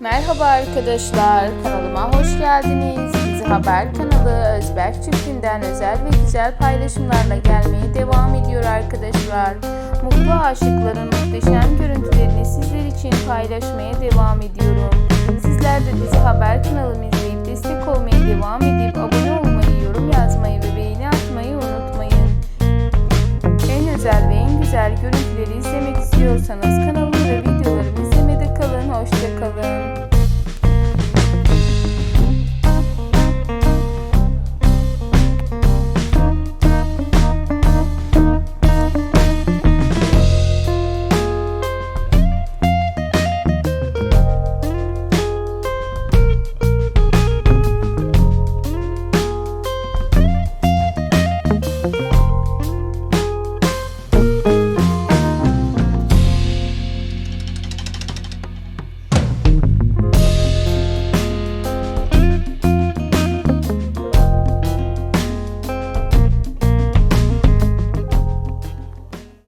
Merhaba arkadaşlar, kanalıma hoş geldiniz. Bizi Haber kanalı Özberk çiftinden özel ve güzel paylaşımlarla gelmeye devam ediyor arkadaşlar. Mutlu aşıkların muhteşem görüntülerini sizler için paylaşmaya devam ediyorum. Sizler de bizi Haber kanalımı izleyip destek olmaya devam edip abone olmayı, yorum yazmayı ve beğeni atmayı unutmayın. En özel ve en güzel görüntüleri izlemek istiyorsanız